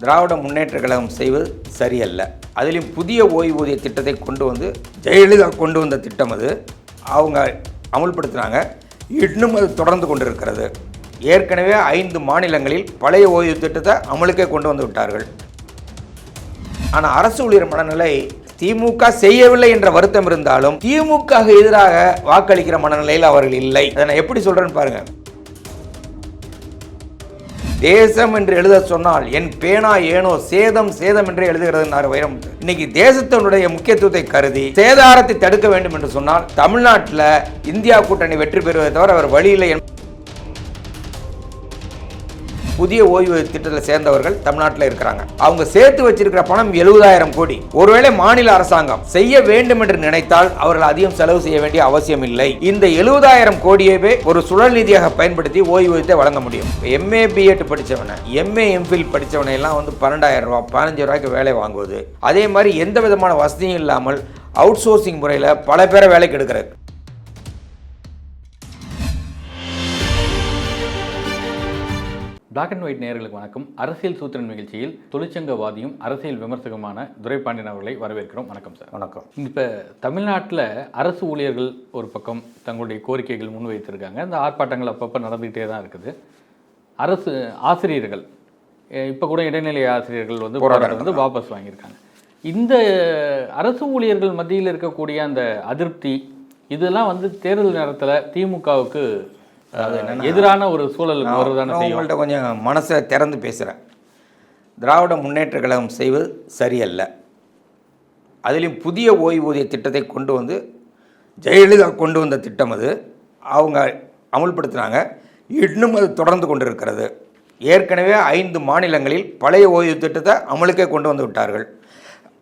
திராவிட முன்னேற்ற கழகம் செய்வது சரியல்ல. அதிலும் புதிய ஓய்வூதிய திட்டத்தை கொண்டு வந்து ஜெயலலிதா கொண்டு வந்த திட்டம் அது. அவங்க அமுல்படுத்தினாங்க. இன்னும் அது தொடர்ந்து கொண்டிருக்கிறது. ஏற்கனவே ஐந்து மாநிலங்களில் பழைய ஓய்வு திட்டத்தை அமலுக்கே கொண்டு வந்து விட்டார்கள். ஆனால் அரசு ஊழியர் மனநிலை திமுக செய்யவில்லை என்ற வருத்தம் இருந்தாலும் திமுக எதிராக வாக்களிக்கிற மனநிலையில் அவர்கள் இல்லை. அதை நான் எப்படி சொல்கிறேன்னு பாருங்கள் தேசம் என்று எழுத சொன்னால் என் பேனா ஏனோ சேதம் சேதம் என்று எழுதுகிறது வைரம் இன்னைக்கு தேசத்தினுடைய முக்கியத்துவத்தை கருதி சேதாரத்தை தடுக்க வேண்டும் என்று சொன்னால் தமிழ்நாட்டில் இந்தியா கூட்டணி வெற்றி பெறுவதை தவிர அவர் வழியில் புதிய ஓய்வு திட்டத்தில் சேர்ந்தவர்கள் தமிழ்நாட்டில் இருக்கிறாங்க. அவங்க சேர்த்து வச்சிருக்கிற பணம் எழுபதாயிரம் கோடி. ஒருவேளை மாநில அரசாங்கம் செய்ய வேண்டும் என்று நினைத்தால் அவர்கள் அதிகம் செலவு செய்ய வேண்டிய அவசியம் இல்லை. இந்த எழுபதாயிரம் கோடியவே ஒரு சுழல் நிதியாக பயன்படுத்தி ஓய்வூதியத்தை வழங்க முடியும். எம்ஏ பிஎட் படித்தவனை எம்ஏ எம்ஃபில் படித்தவனை எல்லாம் வந்து பன்னெண்டாயிரம் ரூபாய் பதினஞ்சு ரூபாய்க்கு வேலை வாங்குவது. அதே மாதிரி எந்த விதமான வசதியும் இல்லாமல் அவுட் சோர்சிங் முறையில் பல பேரை வேலைக்கு எடுக்கிறது பிளாக் அண்ட் ஒயிட் நேயர்களுக்கு வணக்கம். அரசியல் சூத்திரன் நிகழ்ச்சியில் தொழிற்சங்கவாதியும் அரசியல் விமர்சகமான துரைபாண்டியன் அவர்களை வரவேற்கிறோம். வணக்கம் சார். வணக்கம். இப்போ தமிழ்நாட்டில் அரசு ஊழியர்கள் ஒரு பக்கம் தங்களுடைய கோரிக்கைகள் முன்வைத்திருக்காங்க. இந்த ஆர்ப்பாட்டங்கள் அப்பப்போ நடந்துகிட்டே தான் இருக்குது. அரசு ஆசிரியர்கள் இப்போ கூட இடைநிலை ஆசிரியர்கள் வந்து போராட்டம் வந்து வாபஸ் வாங்கியிருக்காங்க. இந்த அரசு ஊழியர்கள் மத்தியில் இருக்கக்கூடிய அந்த அதிருப்தி இதெல்லாம் வந்து தேர்தல் நேரத்தில் திமுகவுக்கு எதிரான ஒரு சூழலுக்கு செய்யும்? உங்கள்கிட்ட கொஞ்சம் மனசை திறந்து பேசுகிறேன் திராவிட முன்னேற்ற கழகம் செய்வது சரியல்ல. அதிலும் புதிய ஓய்வூதிய திட்டத்தை கொண்டு வந்து ஜெயலலிதா கொண்டு வந்த திட்டம் அது. அவங்க அமுல்படுத்தினாங்க. இன்னும் அது தொடர்ந்து கொண்டிருக்கிறது. ஏற்கனவே ஐந்து மாநிலங்களில் பழைய ஓய்வு திட்டத்தை அமலுக்கே கொண்டு வந்து விட்டார்கள்.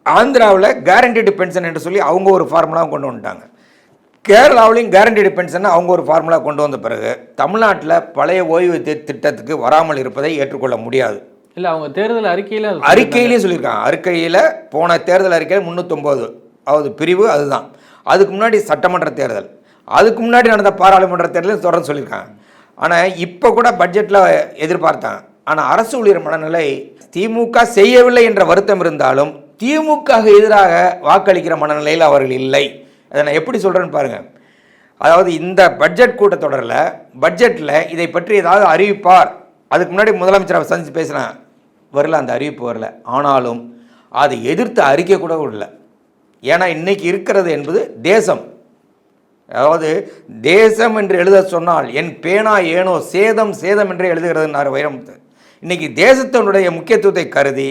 ஆந்திராவில் கேரண்டீடு பென்ஷன் என்று சொல்லி அவங்க ஒரு ஃபார்முலாவும் கொண்டு வந்துட்டாங்க. கேரளாவிலையும் கேரண்டீடு பென்ஷன் அவங்க ஒரு ஃபார்முலா கொண்டு வந்த பிறகு தமிழ்நாட்டில் பழைய ஓய்வூதிய திட்டத்துக்கு வராமல் இருப்பதை ஏற்றுக்கொள்ள முடியாது. இல்ல அவங்க தேர்தல் அறிக்கையில அறிக்கையிலேயே சொல்லியிருக்காங்க. அறிக்கையில் போன தேர்தல் அறிக்கையில் முந்நூற்றொம்போது அதாவது பிரிவு அதுதான். அதுக்கு முன்னாடி சட்டமன்ற தேர்தல். அதுக்கு முன்னாடி நடந்த பாராளுமன்ற தேர்தலும் தொடர்ந்து சொல்லியிருக்காங்க. ஆனால் இப்போ கூட பட்ஜெட்டில் எதிர்பார்த்தாங்க ஆனால் அரசு ஊழியர் மனநிலை திமுக செய்யவில்லை என்ற வருத்தம் இருந்தாலும் திமுக எதிராக வாக்களிக்கிற மனநிலையில் அவர்கள் இல்லை. அதை நான் எப்படி சொல்கிறேன்னு பாருங்கள் அதாவது இந்த பட்ஜெட் கூட்டத்தொடரில் பட்ஜெட்டில் இதை பற்றி ஏதாவது அறிவிப்பார். அதுக்கு முன்னாடி முதலமைச்சர் அவர் சந்தித்து பேசினேன். வரல அந்த அறிவிப்பு வரல. ஆனாலும் அதை எதிர்த்து அறிக்கை கூட விடல. ஏன்னா இன்றைக்கி இருக்கிறது என்பது தேசம். அதாவது தேசம் என்று எழுத சொன்னால் என் பேனா ஏனோ சேதம் சேதம் என்றே எழுதுகிறது வைரமுத்து. இன்றைக்கி தேசத்தினுடைய முக்கியத்துவத்தை கருதி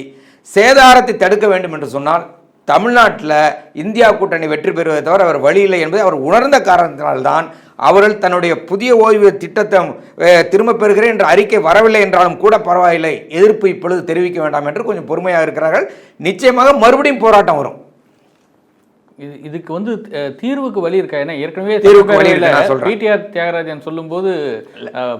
சேதாரத்தை தடுக்க வேண்டும் என்று சொன்னால் தமிழ்நாட்டில் இந்தியா கூட்டணி வெற்றி பெறுவதை தவிர அவர் வழியில்லை என்பதை அவர் உணர்ந்த காரணத்தினால்தான் அவர்கள் தன்னுடைய புதிய ஓய்வு திட்டத்தை திரும்ப திரும்பப் பெறுகிறேன் என்ற அறிக்கை வரவில்லை என்றாலும் கூட பரவாயில்லை. எதிர்ப்பு இப்பொழுது தெரிவிக்க வேண்டாம் என்று கொஞ்சம் பொறுமையாக இருக்கிறார்கள். நிச்சயமாக மறுபடியும் போராட்டம் வரும். இது இதுக்கு வந்து தீர்வுக்கு வழி இருக்கா? ஏன்னா ஏற்கனவே தீர்வுக்கு வழி சொல்றேன். பிடிஆர் தியாகராஜன் சொல்லும்போது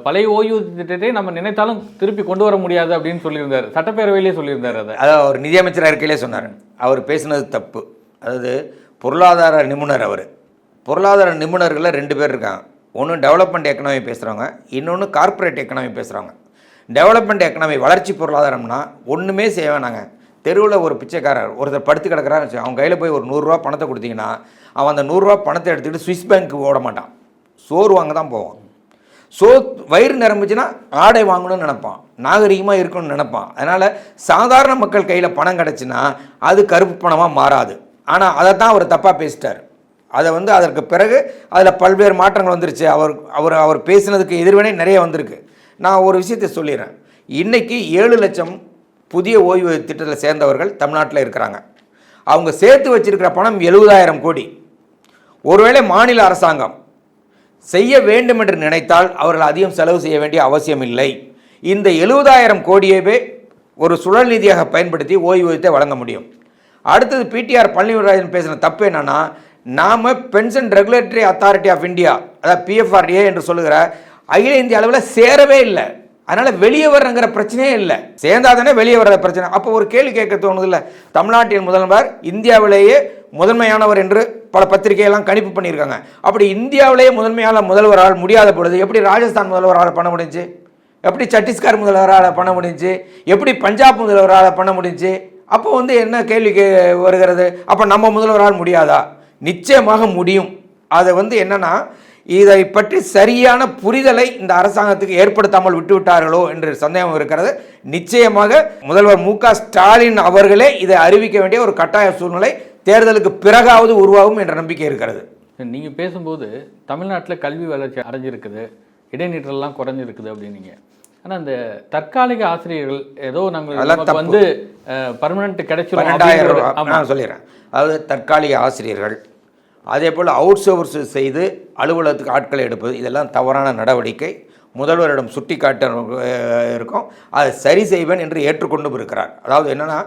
பழைய ஓய்வு திட்டத்தை நம்ம நினைத்தாலும் திருப்பி கொண்டு வர முடியாது அப்படின்னு சொல்லியிருந்தார். சட்டப்பேரவையிலேயே சொல்லியிருந்தார் அதை. அதாவது அவர் நிதியமைச்சர் இருக்கையிலே சொன்னார். அவர் பேசுனது தப்பு. அதாவது பொருளாதார நிபுணர் அவர். பொருளாதார நிபுணர்களில் ரெண்டு பேர் இருக்காங்க. ஒன்று டெவலப்மெண்ட் எக்கனாமி பேசுகிறவங்க இன்னொன்று கார்ப்பரேட் எக்கனாமி பேசுகிறவங்க டெவலப்மெண்ட் எக்கனாமி வளர்ச்சி பொருளாதாரம்னா ஒன்றுமே செய்ய வேணாங்க. தெருவில் ஒரு பிச்சைக்காரர் ஒருத்தர் படுத்து கிடக்கிறான்னு வச்சு அவன் கையில் போய் ஒரு நூறுரூவா பணத்தை கொடுத்தீங்கன்னா அவன் அந்த நூறுரூவா பணத்தை எடுத்துக்கிட்டு சுவிஸ் பேங்க்கு ஓட மாட்டான். சோறு வாங்க தான் போவான். சோ வயிறு நிரம்பிச்சுன்னா ஆடை வாங்கணும்னு நினப்பான். நாகரிகமாக இருக்கணும்னு நினப்பான். அதனால் சாதாரண மக்கள் கையில் பணம் கிடச்சின்னா அது கருப்பு பணமாக மாறாது. ஆனால் அதை தான் அவர் தப்பாக பேசிட்டார். அதை வந்து அதற்கு பிறகு அதில் பல்வேறு மாற்றங்கள் வந்துருச்சு. அவர் அவர் அவர் பேசினதுக்கு எதிர்வினை நிறைய வந்திருக்கு. நான் ஒரு விஷயத்தை சொல்லிடுறேன். இன்றைக்கி ஏழு லட்சம் புதிய ஓய்வு திட்டத்தில் சேர்ந்தவர்கள் தமிழ்நாட்டில் இருக்கிறாங்க. அவங்க சேர்த்து வச்சிருக்கிற பணம் எழுபதாயிரம் கோடி. ஒருவேளை மாநில அரசாங்கம் செய்ய வேண்டும் என்று நினைத்தால் அவர்கள் அதிகம் செலவு செய்ய வேண்டிய அவசியம் இல்லை. இந்த எழுபதாயிரம் கோடியவே ஒரு சுழல் நிதியாக பயன்படுத்தி ஓய்வூதியத்தை வழங்க முடியும். அடுத்தது பிடிஆர் பழனிவராஜன் பேசின தப்பு என்னன்னா நாம pension regulatory authority of India அதாவது பிஎஃப்ஆர்டிஏ என்று சொல்லுகிற அகில இந்திய அளவில் சேரவே இல்லை. அதனால வெளியே வர்றங்கிற பிரச்சனையே இல்லை. சேர்ந்தாதானே வெளியே வர்ற பிரச்சனை. அப்போ ஒரு கேள்வி கேட்க தோணுது இல்லை தமிழ்நாட்டின் முதல்வர் இந்தியாவிலேயே முதன்மையானவர் என்று பல பத்திரிகையெல்லாம் கணிப்பு பண்ணியிருக்காங்க. அப்படி இந்தியாவிலேயே முதன்மையான முதல்வரால் முடியாத பொழுது எப்படி ராஜஸ்தான் முதல்வரால் பண்ண முடிஞ்சுச்சு எப்படி சத்தீஸ்கர் முதல்வரால் பண்ண முடிஞ்சு? எப்படி பஞ்சாப் முதல்வரால் பண்ண முடிஞ்சு? அப்போ வந்து என்ன கேள்வி கே வருகிறது? அப்போ நம்ம முதல்வரால் முடியாதா? நிச்சயமாக முடியும். அதை வந்து என்னன்னா இதை பற்றி சரியான புரிதலை இந்த அரசாங்கத்துக்கு ஏற்படுத்தாமல் விட்டு விட்டார்களோ என்று சந்தேகம் இருக்கிறது. நிச்சயமாக முதல்வர் மு ஸ்டாலின் அவர்களே இதை அறிவிக்க வேண்டிய ஒரு கட்டாய சூழ்நிலை தேர்தலுக்கு பிறகாவது உருவாகும் என்ற நம்பிக்கை இருக்கிறது. நீங்கள் பேசும்போது தமிழ்நாட்டில் கல்வி வளர்ச்சி அடைஞ்சிருக்குது இடைநிற்றல்லாம் குறைஞ்சிருக்குது அப்படின்னீங்க. ஆனால் இந்த தற்காலிக ஆசிரியர்கள் ஏதோ நாங்கள். வந்து பர்மனெண்ட். நான் சொல்லிடுறேன். அதாவது தற்காலிக ஆசிரியர்கள் அதே போல் அவுட் சோர்ஸ் செய்து அலுவலகத்துக்கு ஆட்களை எடுப்பது இதெல்லாம் தவறான நடவடிக்கை. முதல்வரிடம் சுட்டி காட்ட இருக்கும். அதை சரி செய்வேன் என்று ஏற்றுக்கொண்டும் இருக்கிறார் அதாவது என்னென்னா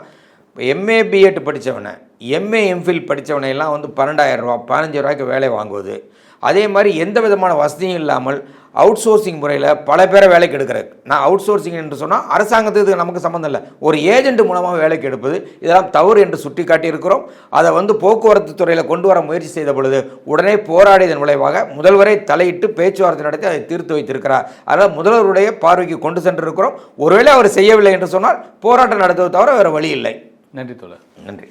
எம்ஏ பிஎட் படித்தவனை எம்ஏ எம்ஃபில் படித்தவனை எல்லாம் வந்து பன்னெண்டாயிரம் ரூபா பதினஞ்சு ரூபாய்க்கு வேலை வாங்குவது. அதே மாதிரி எந்த விதமான வசதியும் இல்லாமல் அவுட் சோர்சிங் முறையில் பல பேரை வேலைக்கு எடுக்கிறது நான் அவுட் சோர்சிங் என்று சொன்னால் அரசாங்கத்துக்கு நமக்கு சம்மந்தம் இல்லை. ஒரு ஏஜென்ட் மூலமாக வேலைக்கு எடுப்பது இதெல்லாம் தவறு என்று சுட்டி காட்டியிருக்கிறோம் அதை வந்து போக்குவரத்து துறையில் கொண்டு வர முயற்சி செய்த பொழுது உடனே போராடியதன் விளைவாக முதல்வரை தலையிட்டு பேச்சுவார்த்தை நடத்தி அதை தீர்த்து வைத்திருக்கிறார். அதனால் முதல்வருடைய பார்வைக்கு கொண்டு சென்றிருக்கிறோம். ஒருவேளை அவர் செய்யவில்லை என்று சொன்னால் போராட்டம் நடத்துவது தவிர வேறு வழி இல்லை. நன்றி தோழர். நன்றி.